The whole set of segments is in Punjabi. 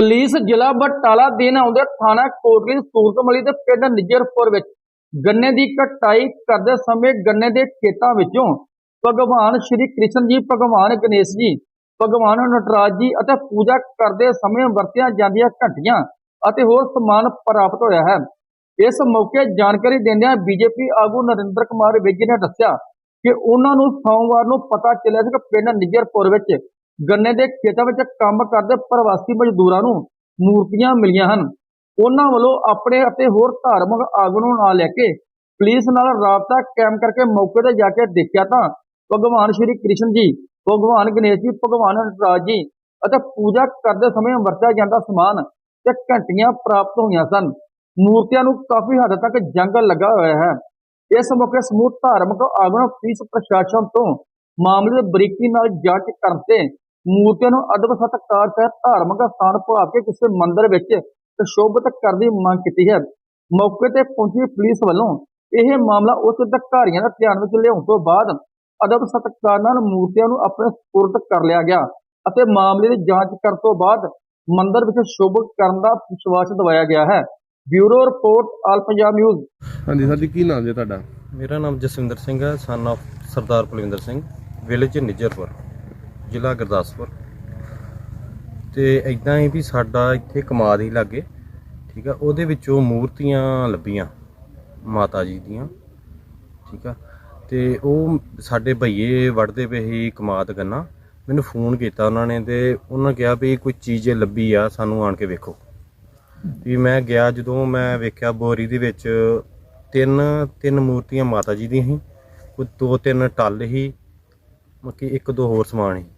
ਪੁਲਿਸ ਜ਼ਿਲ੍ਹਾ ਬਟਾਲਾ ਦਿਨ ਆਉਂਦੇ ਥਾਣਾ ਕੋਟਲੀ ਸੂਰਤਮਲੀ ਦੇ ਪਿੰਡ ਨਿਜਰਪੁਰ ਵਿੱਚ ਗੰਨੇ ਦੀ ਕਟਾਈ ਕਰਦੇ ਸਮੇਂ ਗੰਨੇ ਦੇ ਖੇਤਾਂ ਵਿੱਚੋਂ ਭਗਵਾਨ ਸ਼੍ਰੀ ਕ੍ਰਿਸ਼ਨ ਜੀ, ਭਗਵਾਨ ਗਣੇਸ਼ ਜੀ, ਭਗਵਾਨ ਨਟਰਾਜ ਜੀ ਅਤੇ ਪੂਜਾ ਕਰਦੇ ਸਮੇਂ ਵਰਤੀਆਂ ਜਾਂਦੀਆਂ ਘੰਟੀਆਂ ਅਤੇ ਹੋਰ ਸਮਾਨ ਪ੍ਰਾਪਤ ਹੋਇਆ ਹੈ। ਇਸ ਮੌਕੇ ਜਾਣਕਾਰੀ ਦਿੰਦਿਆਂ ਬੀਜੇਪੀ ਆਗੂ ਨਰਿੰਦਰ ਕੁਮਾਰ ਵਿਜ ਨੇ ਦੱਸਿਆ ਕਿ ਉਹਨਾਂ ਨੂੰ ਸੋਮਵਾਰ ਨੂੰ ਪਤਾ ਚੱਲਿਆ ਸੀ ਕਿ ਪਿੰਡ ਨਿਜਰਪੁਰ ਵਿੱਚ ਗੰਨੇ ਦੇ ਖੇਤਾਂ ਵਿੱਚ ਕੰਮ ਕਰਦੇ ਪ੍ਰਵਾਸੀ ਮਜ਼ਦੂਰਾਂ ਨੂੰ ਮੂਰਤੀਆਂ ਮਿਲੀਆਂ ਹਨ। ਉਹਨਾਂ ਵੱਲੋਂ ਆਪਣੇ ਅਤੇ ਹੋਰ ਧਾਰਮਿਕ ਆਗੂ ਨਾਲ ਲੈ ਕੇ ਪੁਲਿਸ ਨਾਲ ਰਾਬਤਾ ਕਾਇਮ ਕਰਕੇ ਮੌਕੇ ਤੇ ਜਾ ਕੇ ਦੇਖਿਆ ਤਾਂ ਭਗਵਾਨ ਸ਼੍ਰੀ ਕ੍ਰਿਸ਼ਨ ਜੀ, ਭਗਵਾਨ ਗਣੇਸ਼ ਜੀ, ਭਗਵਾਨ ਨਟਰਾਜ ਜੀ ਅਤੇ ਪੂਜਾ ਕਰਦੇ ਸਮੇਂ ਵਰਤਿਆ ਜਾਂਦਾ ਸਮਾਨ ਤੇ ਘੰਟੀਆਂ ਪ੍ਰਾਪਤ ਹੋਈਆਂ ਸਨ। ਮੂਰਤੀਆਂ ਨੂੰ ਕਾਫੀ ਹੱਦ ਤੱਕ ਜੰਗ ਲੱਗਾ ਹੋਇਆ ਹੈ। ਇਸ ਮੌਕੇ ਸਮੂਹ ਧਾਰਮਿਕ ਆਗੂ ਪੁਲਿਸ ਪ੍ਰਸ਼ਾਸਨ ਤੋਂ ਮਾਮਲੇ ਦੇ ਬਰੀਕੀ ਨਾਲ ਜਾਂਚ ਕਰਨ ਤੇ ਮੂਰਤੀਆਂ ਨੂੰ ਅਦਬ ਸਤਕਾਰ ਸਹਿਤ ਧਾਰਮਿਕ ਸਥਾਨ ਭਾਵ ਕੇ ਕਿਸੇ ਮੰਦਿਰ ਵਿੱਚ ਸ਼ੋਭਿਤ ਕਰਨ ਦੀ ਮੰਗ ਕੀਤੀ ਹੈ। ਮੌਕੇ ਤੇ ਪਹੁੰਚੀ ਪੁਲਿਸ ਵੱਲੋਂ ਇਹ ਮਾਮਲਾ ਉੱਚ ਅਧਿਕਾਰੀਆਂ ਦੇ ਧਿਆਨ ਵਿੱਚ ਲਿਆਉਣ ਤੋਂ ਬਾਅਦ ਅਦਬ ਸਤਕਾਰ ਨਾਲ ਮੂਰਤੀਆਂ ਨੂੰ ਆਪਣੇ ਸਪੁਰਦ ਕਰ ਲਿਆ ਗਿਆ ਅਤੇ ਮਾਮਲੇ ਦੀ ਜਾਂਚ ਕਰਨ ਤੋਂ ਬਾਅਦ ਮੰਦਿਰ ਵਿੱਚ ਸ਼ੋਭਿਤ ਕਰਨ ਦਾ ਵਿਸ਼ਵਾਸ ਦਿਵਾਇਆ ਗਿਆ ਹੈ। Bureau report All Punjab News. ਹਾਂਜੀ ਸਰ ਜੀ ਕੀ ਨਾਮ ਜੀ ਤੁਹਾਡਾ? ਮੇਰਾ ਨਾਮ ਜਸਵਿੰਦਰ ਸਿੰਘ ਹੈ son of Sardar Kulwinder Singh village Nijjarpur. ਜ਼ਿਲ੍ਹਾ ਗੁਰਦਾਸਪੁਰ। ਤੇ ਇਦਾਂ ਹੀ ਵੀ ਸਾਡਾ ਇੱਥੇ ਕਮਾਦ ਹੀ ਲੱਗੇ, ਠੀਕ ਆ? ਉਹਦੇ ਵਿੱਚੋਂ ਮੂਰਤੀਆਂ ਲੱਭੀਆਂ ਮਾਤਾ ਜੀ ਦੀਆਂ, ਠੀਕ ਆ? ਤੇ ਉਹ ਸਾਡੇ ਭਈਏ ਵੜਦੇ ਪਏ ਸੀ ਕਮਾਦ ਗੰਨਾ ਮੈਨੂੰ ਫੋਨ ਕੀਤਾ ਉਹਨਾਂ ਨੇ ਤੇ ਉਹਨਾਂ ਕਿਹਾ ਵੀ ਕੋਈ ਚੀਜ਼ ਲੱਭੀ ਆ, ਸਾਨੂੰ ਆਣ ਕੇ ਵੇਖੋ। ਵੀ ਮੈਂ ਗਿਆ ਜਦੋਂ ਮੈਂ ਵੇਖਿਆ ਬੋਰੀ ਦੇ ਵਿੱਚ ਤਿੰਨ ਤਿੰਨ ਮੂਰਤੀਆਂ ਮਾਤਾ ਜੀ ਦੀਆਂ ਸੀ, ਕੋਈ ਦੋ ਤਿੰਨ ਟੱਲ ਸੀ, ਮੱਕੀ ਇੱਕ ਦੋ ਹੋਰ ਸਮਾਨ ਸੀ।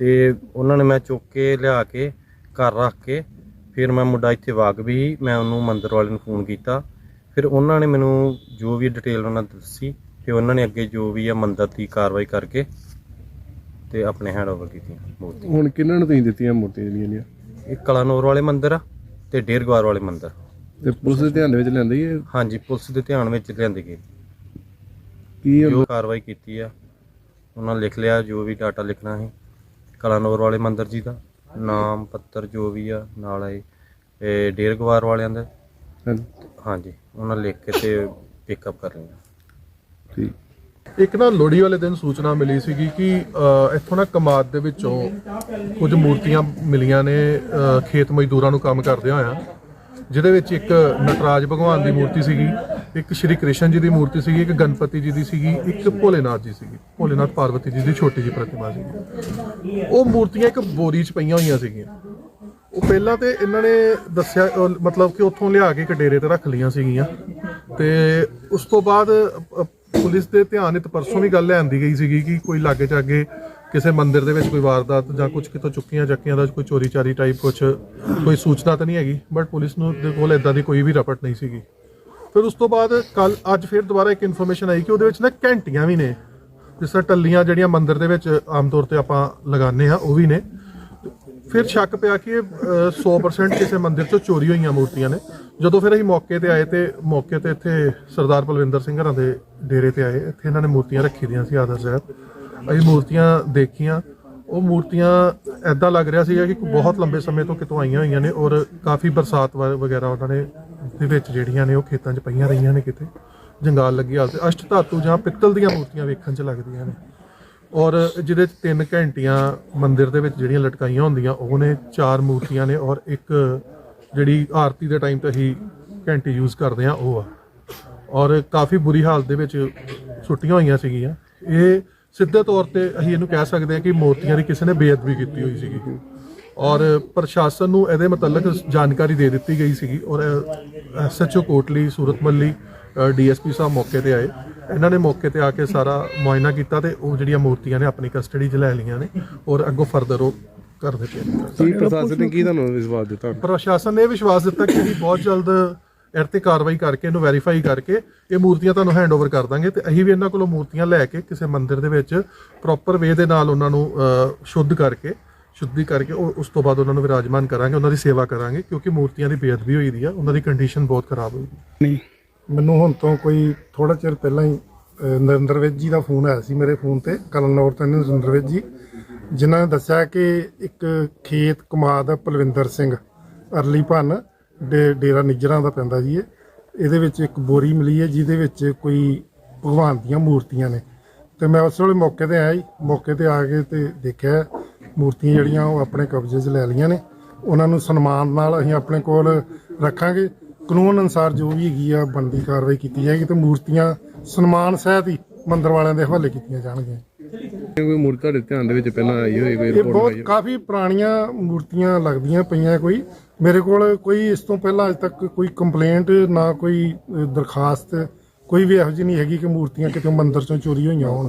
ਤੇ ਉਹਨਾਂ ਨੇ ਮੈਂ ਚੁੱਕ ਕੇ ਲਿਆ ਕੇ ਘਰ ਰੱਖ ਕੇ ਫਿਰ ਮੈਂ ਮੁੰਡਾ ਇੱਥੇ ਵਾਕ ਵੀ ਮੈਂ ਉਹਨੂੰ ਮੰਦਰ ਵਾਲੇ ਨੂੰ ਫੋਨ ਕੀਤਾ। ਫਿਰ ਉਹਨਾਂ ਨੇ ਮੈਨੂੰ ਜੋ ਵੀ ਡਿਟੇਲ ਉਹਨਾਂ ਦੱਸੀ ਤੇ ਉਹਨਾਂ ਨੇ ਅੱਗੇ ਜੋ ਵੀ ਆ ਮੰਦਰ ਦੀ ਕਾਰਵਾਈ ਕਰਕੇ ਤੇ ਆਪਣੇ ਹੈਂਡ ਓਵਰ ਕੀਤੀ ਮੂਰਤੀ ਹੁਣ ਕਿਹਨਾਂ ਨੂੰ ਤੁਸੀਂ ਦਿੱਤੀਆਂ ਮੂਰਤੀਆਂ ਜਿਹੜੀਆਂ ਨੇ? ਇਹ ਕਲਾਨੌਰ ਵਾਲੇ ਮੰਦਰ ਆ ਤੇ ਡੇਰਗਵਾਰ ਵਾਲੇ ਮੰਦਰ। ਤੇ ਪੁਲਿਸ ਦੇ ਧਿਆਨ ਦੇ ਵਿੱਚ ਲੈਂਦੀ ਹੈ ਹਾਂਜੀ ਪੁਲਿਸ ਦੇ ਧਿਆਨ ਵਿੱਚ ਲਿਆਂਦੀ ਗਈ ਕੀ? ਜੋ ਕਾਰਵਾਈ ਕੀਤੀ ਆ ਉਹਨਾਂ ਲਿਖ ਲਿਆ ਜੋ ਵੀ ਡਾਟਾ ਲਿਖਣਾ ਹੈ ਕਲਾਨੌਰ ਵਾਲੇ ਮੰਦਿਰ ਜੀ ਦਾ। ਨਾਮ ਪੱਤਰ ਜੋ ਵੀ ਆ ਨਾਲ ਆਏ। ਇਹ ਡੇਰਗਵਾਰ ਵਾਲਿਆਂ ਦਾ। ਹਾਂਜੀ, ਉਹਨਾਂ ਲਿਖ ਕੇ ਤੇ ਪਿਕਅਪ ਕਰ ਲਿਆ ਠੀਕ। ਇੱਕ ਨਾ ਲੋਹੜੀ ਵਾਲੇ ਦਿਨ ਸੂਚਨਾ ਮਿਲੀ ਸੀਗੀ ਕਿ ਇੱਥੋਂ ਨਾ ਕਮਾਦ ਦੇ ਵਿੱਚੋਂ ਕੁਝ ਮੂਰਤੀਆਂ ਮਿਲੀਆਂ ਨੇ ਖੇਤ ਮਜ਼ਦੂਰਾਂ ਨੂੰ ਕੰਮ ਕਰਦੇ ਹੋਇਆ। ਜਿਹਦੇ ਵਿੱਚ ਇੱਕ ਨਟਰਾਜ ਭਗਵਾਨ ਦੀ ਮੂਰਤੀ ਸੀਗੀ। ਇੱਕ ਸ਼੍ਰੀ ਕ੍ਰਿਸ਼ਨ ਜੀ ਦੀ ਮੂਰਤੀ ਸੀਗੀ ਇੱਕ ਗਣਪਤੀ ਜੀ ਦੀ ਸੀਗੀ ਇੱਕ ਭੋਲੇਨਾਥ ਜੀ ਸੀਗੀ। ਭੋਲੇਨਾਥ ਪਾਰਵਤੀ ਜੀ ਦੀ ਛੋਟੀ ਜੀ ਪ੍ਰਤਿਮਾ ਸੀਗੀ। ਉਹ ਮੂਰਤੀਆਂ ਇੱਕ ਬੋਰੀ 'ਚ ਪਈਆਂ ਹੋਈਆਂ ਸੀਗੀਆਂ। ਉਹ ਪਹਿਲਾਂ ਤੇ ਇਹਨਾਂ ਨੇ ਦੱਸਿਆ ਅਹ ਮਤਲਬ ਕਿ ਉੱਥੋਂ ਲਿਆ ਕੇ ਇੱਕ ਡੇਰੇ ਤੇ ਰੱਖ ਲਈਆਂ ਸੀਗੀਆਂ। ਤੇ ਉਸ ਤੋਂ ਬਾਅਦ ਅਹ, ਪੁਲਿਸ ਦੇ ਧਿਆਨ ਵਿੱਚ ਪਰਸੋਂ ਵੀ ਗੱਲ ਲਿਆਂਦੀ ਗਈ ਸੀਗੀ ਕਿ ਕੋਈ ਲਾਗੇ ਚਾਗੇ ਕਿਸੇ ਮੰਦਿਰ ਦੇ ਵਿੱਚ ਕੋਈ ਵਾਰਦਾਤ ਜਾਂ ਕੁਝ ਕਿਤੋਂ ਚੁੱਕੀਆਂ ਚੱਕੀਆਂ ਦਾ ਕੋਈ ਚੋਰੀ ਚਾਰੀ ਟਾਈਪ ਕੁਝ ਕੋਈ ਸੂਚਨਾ ਤਾਂ ਨਹੀਂ ਹੈਗੀ ਬਟ ਪੁਲਿਸ ਨੂੰ ਦੇ ਕੋਲ ਇਦਾਂ ਦੀ ਕੋਈ ਵੀ ਰਪਟ ਨਹੀਂ ਸੀਗੀ। ਫਿਰ ਉਸ ਤੋਂ ਬਾਅਦ ਕੱਲ ਅੱਜ ਫਿਰ ਦੁਬਾਰਾ ਇੱਕ ਇਨਫੋਰਮੇਸ਼ਨ ਆਈ ਕਿ ਉਹਦੇ ਵਿੱਚ ਨਾ ਘੰਟੀਆਂ ਵੀ ਨੇ। ਜਿਸ ਤਰ੍ਹਾਂ ਟੱਲੀਆਂ ਜਿਹੜੀਆਂ ਮੰਦਿਰ ਦੇ ਵਿੱਚ ਆਮ ਤੌਰ ਤੇ ਆਪਾਂ ਲਗਾਉਂਦੇ ਆ ਉਹ ਵੀ ਨੇ। ਫਿਰ ਸ਼ੱਕ ਪਿਆ ਕਿ ਇਹ ਅਹ, 100% ਕਿਸੇ ਮੰਦਿਰ ਚੋਂ ਚੋਰੀ ਹੋਈਆਂ ਮੂਰਤੀਆਂ ਨੇ। ਜਦੋਂ ਫਿਰ ਅਸੀਂ ਮੌਕੇ ਤੇ ਆਏ ਤੇ ਮੌਕੇ ਤੇ ਇੱਥੇ ਸਰਦਾਰ ਬਲਵਿੰਦਰ ਸਿੰਘ ਹਰਾਂ ਦੇ ਡੇਰੇ ਤੇ ਆਏ ਇੱਥੇ ਇਹਨਾਂ ਨੇ ਮੂਰਤੀਆਂ ਰੱਖੀ ਦੀਆਂ ਸੀ ਆਦਰ ਸਾਹਿਬ। ਅਸੀਂ ਮੂਰਤੀਆਂ ਦੇਖੀਆਂ। ਉਹ ਮੂਰਤੀਆਂ ਐਦਾਂ ਲੱਗ ਰਿਹਾ ਸੀਗਾ ਕਿ ਬਹੁਤ ਲੰਬੇ ਸਮੇਂ ਤੋਂ ਕਿਤੋਂ ਆਈਆਂ ਹੋਈਆਂ ਨੇ ਔਰ ਕਾਫੀ ਬਰਸਾਤ ਵ- ਵਗੈਰਾ ਉਹਨਾਂ ਨੇ ਦੇ ਵਿੱਚ ਜਿਹੜੀਆਂ ਨੇ ਉਹ ਖੇਤਾਂ 'ਚ ਪਈਆਂ ਰਹੀਆਂ ਨੇ ਕਿਤੇ। ਜੰਗਾਲ ਲੱਗੀ ਹਾਲਤ ਅਸ਼ਟ ਧਾਤੂ ਜਾਂ ਪਿੱਤਲ ਦੀਆਂ ਮੂਰਤੀਆਂ ਵੇਖਣ 'ਚ ਲੱਗਦੀਆਂ ਨੇ। ਔਰ ਜਿਹਦੇ ਚ ਤਿੰਨ ਘੰਟੀਆਂ ਮੰਦਿਰ ਦੇ ਵਿੱਚ ਜਿਹੜੀਆਂ ਲਟਕਾਈਆਂ ਹੁੰਦੀਆਂ, ਉਹ ਨੇ ਚਾਰ ਮੂਰਤੀਆਂ ਨੇ ਔਰ ਇੱਕ ਜਿਹੜੀ ਆਰਤੀ ਦੇ ਟਾਈਮ ਤੇ ਅਸੀਂ ਘੰਟੀ ਯੂਜ਼ ਕਰਦੇ ਆ ਉਹ ਆ। ਔਰ ਕਾਫੀ ਬੁਰੀ ਹਾਲਤ ਦੇ ਵਿੱਚ ਸੁੱਟੀਆਂ ਹੋਈਆਂ ਸੀਗੀਆਂ। ਇਹ ਸਿੱਧੇ ਤੌਰ ਤੇ ਅਸੀਂ ਇਹਨੂੰ ਕਹਿ ਸਕਦੇ ਹਾਂ ਕਿ ਮੂਰਤੀਆਂ ਦੀ ਕਿਸੇ ਨੇ ਬੇਅਦਬੀ ਕੀਤੀ ਹੋਈ ਸੀਗੀ। ਔਰ ਪ੍ਰਸ਼ਾਸਨ ਨੂੰ ਇਹਦੇ ਮੁਤਲਕ ਜਾਣਕਾਰੀ ਦੇ ਦਿੱਤੀ ਗਈ ਸੀਗੀ ਔਰ ਐਸਐਚਓ ਕੋਟਲੀ ਸੂਰਤ ਮੱਲੀ ਡੀਐਸਪੀ ਸਾਹਿਬ ਮੌਕੇ ਤੇ ਆਏ। ਇਹਨਾਂ ਨੇ ਮੌਕੇ ਤੇ ਆ ਕੇ ਸਾਰਾ ਮੁਆਇਨਾ ਕੀਤਾ ਤੇ ਉਹ ਜਿਹੜੀਆਂ ਮੂਰਤੀਆਂ ਨੇ ਆਪਣੀ ਕਸਟਡੀ 'ਚ ਲੈ ਲਈਆਂ ਨੇ ਔਰ ਅੱਗੋਂ ਫਰਦਰ ਉਹ ਕਰ ਦਿੱਤੇ ਕੀ ਪ੍ਰਸ਼ਾਸਨ ਨੇ ਕੀ ਤੁਹਾਨੂੰ ਵਿਸ਼ਵਾਸ ਦਿੱਤਾ? ਪ੍ਰਸ਼ਾਸਨ ਨੇ ਇਹ ਵਿਸ਼ਵਾਸ ਦਿੱਤਾ ਕਿ ਅਸੀਂ ਬਹੁਤ ਜਲਦ ਇਹ ਤੇ ਕਾਰਵਾਈ ਕਰਕੇ ਇਹਨੂੰ ਵੈਰੀਫਾਈ ਕਰਕੇ ਇਹ ਮੂਰਤੀਆਂ ਤੁਹਾਨੂੰ ਹੈਂਡਓਵਰ ਕਰ ਦਾਂਗੇ ਤੇ ਅਸੀਂ ਵੀ ਇਹਨਾਂ ਕੋਲੋਂ ਮੂਰਤੀਆਂ ਲੈ ਕੇ ਕਿਸੇ ਮੰਦਿਰ ਦੇ ਵਿੱਚ ਪ੍ਰੋਪਰ ਵੇ ਦੇ ਨਾਲ ਉਹਨਾਂ ਨੂੰ ਸ਼ੁੱਧ ਕਰਕੇ ਸ਼ੁੱਧੀ ਕਰਕੇ ਉਹ ਉਸ ਤੋਂ ਬਾਅਦ ਉਹਨਾਂ ਨੂੰ ਵਿਰਾਜਮਾਨ ਕਰਾਂਗੇ ਉਹਨਾਂ ਦੀ ਸੇਵਾ ਕਰਾਂਗੇ ਕਿਉਂਕਿ ਮੂਰਤੀਆਂ ਦੀ ਬੇਅਦਬੀ ਹੋਈ ਦੀ ਆ ਉਹਨਾਂ ਦੀ ਕੰਡੀਸ਼ਨ ਬਹੁਤ ਖਰਾਬ ਹੋਈ ਦੀ ਮੈਨੂੰ ਹੁਣ ਤੋਂ ਕੋਈ ਥੋੜਾ ਚਿਰ ਪਹਿਲਾਂ ਹੀ ਅਹ, ਨਰਿੰਦਰ ਵਿਜ ਜੀ ਦਾ ਫੋਨ ਆਇਆ ਸੀ ਮੇਰੇ ਫੋਨ ਤੇ ਕਲਨੌਰ ਤੋਂ ਨਰਿੰਦਰ ਵਿਜ ਜੀ ਜਿਨ੍ਹਾਂ ਨੇ ਦੱਸਿਆ ਕਿ ਇੱਕ ਖੇਤ ਕਮਾਦ ਪਲਵਿੰਦਰ ਸਿੰਘ ਅਰਲੀ ਭੰਨ ਡੇ ਡੇਰਾ ਨਿੱਜਰਾਂ ਦਾ ਪੈਂਦਾ ਜੀ ਇਹ। ਇਹਦੇ ਵਿੱਚ ਇੱਕ ਬੋਰੀ ਮਿਲੀ ਹੈ ਜਿਹਦੇ ਵਿੱਚ ਕੋਈ ਭਗਵਾਨ ਦੀਆਂ ਮੂਰਤੀਆਂ ਨੇ। ਤੇ ਮੈਂ ਉਸ ਵੇਲੇ ਮੌਕੇ ਤੇ ਆਇਆ ਜੀ ਮੌਕੇ ਤੇ ਆ ਕੇ ਤੇ ਦੇਖਿਆ ਮੂਰਤੀਆਂ ਜਿਹੜੀਆਂ ਉਹ ਆਪਣੇ ਕਬਜ਼ੇ 'ਚ ਲੈ ਲਈਆਂ ਨੇ। ਉਹਨਾਂ ਨੂੰ ਸਨਮਾਨ ਨਾਲ ਅਸੀਂ ਆਪਣੇ ਕੋਲ ਰੱਖਾਂਗੇ। ਕਾਨੂੰਨ ਅਨੁਸਾਰ ਜੋ ਵੀ ਹੈਗੀ ਆ ਬਣਦੀ ਕਾਰਵਾਈ ਕੀਤੀ ਜਾਏਗੀ ਤੇ ਮੂਰਤੀਆਂ ਸਨਮਾਨ ਸਹਿਤ ਹੀ ਮੰਦਰ ਵਾਲਿਆਂ ਦੇ ਹਵਾਲੇ ਕੀਤੀਆਂ ਜਾਣਗੀਆਂ। ਕੋਈ ਮੂਰਤੀ ਤੁਹਾਡੇ ਧਿਆਨ ਦੇ ਵਿੱਚ ਪਹਿਲਾਂ ਆਈ ਹੋਈ ਕੋਈ ਇਹ ਰਿਪੋਰਟ ਬਹੁਤ? ਕਾਫੀ ਪੁਰਾਣੀਆਂ ਮੂਰਤੀਆਂ ਲੱਗਦੀਆਂ ਪਈਆਂ ਕੋਈ। ਮੇਰੇ ਕੋਲ ਕੋਈ ਇਸ ਤੋਂ ਪਹਿਲਾਂ ਅਜੇ ਤੱਕ ਕੋਈ ਕੰਪਲੇਂਟ ਨਾ ਕੋਈ ਦਰਖਾਸਤ ਕੋਈ ਵੀ ਇਹੋ ਜਿਹੀ ਨਹੀਂ ਹੈਗੀ ਕਿ ਮੂਰਤੀਆਂ ਕਿਤੇ ਮੰਦਿਰ ਚੋਂ ਚੋਰੀ ਹੋਈਆਂ ਹੋਣ।